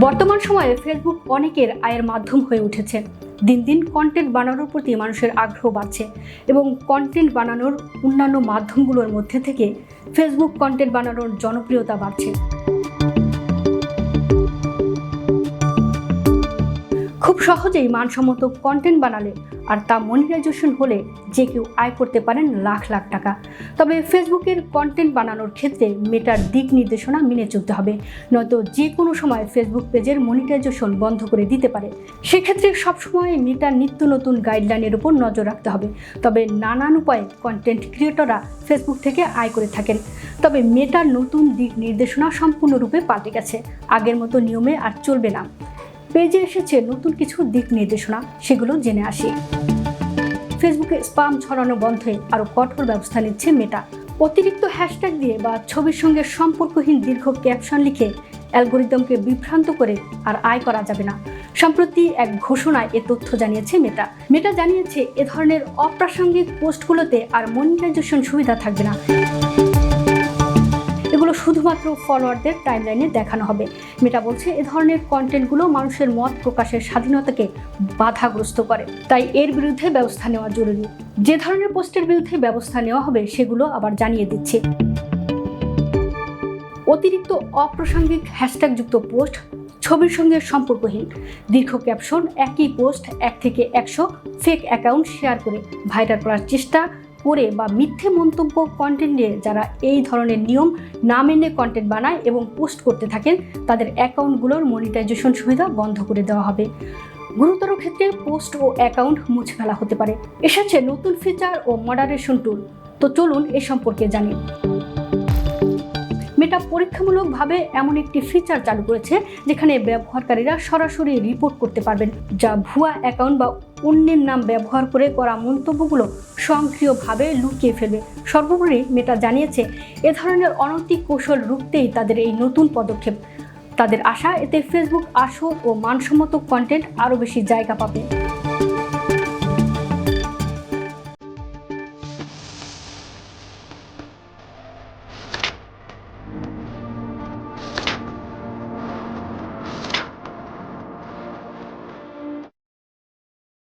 বর্তমান সময়ে ফেসবুক অনেকের আয়ের মাধ্যম হয়ে উঠেছে। দিন দিন কন্টেন্ট বানানোর প্রতি মানুষের আগ্রহ বাড়ছে এবং কন্টেন্ট বানানোর অন্যান্য মাধ্যমগুলোর মধ্যে থেকে ফেসবুক কন্টেন্ট বানানোর জনপ্রিয়তা বাড়ছে। খুব সহজেই মানসম্মত কন্টেন্ট বানালে আর তা মনিটাইজেশন হলে যে কেউ আয় করতে পারেন লাখ লাখ টাকা। তবে ফেসবুকের কন্টেন্ট বানানোর ক্ষেত্রে মেটার দিক নির্দেশনা মেনে চলতে হবে। নয়তো যে কোনো সময় ফেসবুক পেজের মনিটাইজেশন বন্ধ করে দিতে পারে। সেক্ষেত্রে সবসময় মেটার নিত্য নতুন গাইডলাইনের উপর নজর রাখতে হবে। তবে নানান উপায়ে কন্টেন্ট ক্রিয়েটররা ফেসবুক থেকে আয় করে থাকেন। তবে মেটার নতুন দিক নির্দেশনা সম্পূর্ণরূপে পাল্টে গেছে। আগের মতো নিয়মে আর চলবে না। পেজে এসেছে নতুন কিছু দিক নির্দেশনা, সেগুলো জেনে আসি। ফেসবুকে স্পাম ছড়ানো বন্ধে আরও কঠোর ব্যবস্থা নিচ্ছে মেটা। অতিরিক্ত হ্যাশট্যাগ দিয়ে বা ছবির সঙ্গে সম্পর্কহীন দীর্ঘ ক্যাপশন লিখে অ্যালগোরিদমকে বিভ্রান্ত করে আর আয় করা যাবে না। সম্প্রতি এক ঘোষণায় এ তথ্য জানিয়েছে মেটা। মেটা জানিয়েছে এ ধরনের অপ্রাসঙ্গিক পোস্টগুলোতে আর মনিটাইজেশন সুবিধা থাকবে না। শুধুমাত্র ফলোয়ারদের টাইমলাইনে দেখানো হবে। মেটা বলছে, এ ধরনের কন্টেন্টগুলো মানুষের মত প্রকাশের স্বাধীনতাকে বাধাগ্রস্ত করে। তাই এর বিরুদ্ধে ব্যবস্থা নেওয়া জরুরি। যে ধরনের পোস্টের বিরুদ্ধে ব্যবস্থা নেওয়া হবে, সেগুলো আবার জানিয়ে দিচ্ছে। অতিরিক্ত অপ্রাসঙ্গিক হ্যাশট্যাগযুক্ত পোস্ট ছবির সঙ্গে সম্পর্কহীন। দীর্ঘ ক্যাপশন একই পোস্ট এক থেকে একশো ফেক অ্যাকাউন্ট শেয়ার করে ভাইরাল করার চেষ্টা করে বা মিথ্যে মন্তব্য কন্টেন্ট নিয়ে যারা এই ধরনের নিয়ম না মেনে কন্টেন্ট বানায় এবং পোস্ট করতে থাকেন, তাদের অ্যাকাউন্টগুলোর মনিটাইজেশন সুবিধা বন্ধ করে দেওয়া হবে। গুরুতর ক্ষেত্রে পোস্ট ও অ্যাকাউন্ট মুছে ফেলা হতে পারে। এসেছে নতুন ফিচার ও মডারেশন টুল তো চলুন এ সম্পর্কে জানি। মেটা পরীক্ষামূলকভাবে এমন একটি ফিচার চালু করেছে, যেখানে ব্যবহারকারীরা সরাসরি রিপোর্ট করতে পারবেন, যা ভুয়া অ্যাকাউন্ট বা অন্যের নাম ব্যবহার করে করা মন্তব্যগুলো সক্রিয়ভাবে লুকিয়ে ফেলবে। সর্বোপরি মেটা জানিয়েছে, এ ধরনের অনৈতিক কৌশল রুখতেই তাদের এই নতুন পদক্ষেপ। তাদের আশা, এতে ফেসবুক আসল ও মানসম্মত কন্টেন্ট আরও বেশি জায়গা পাবে।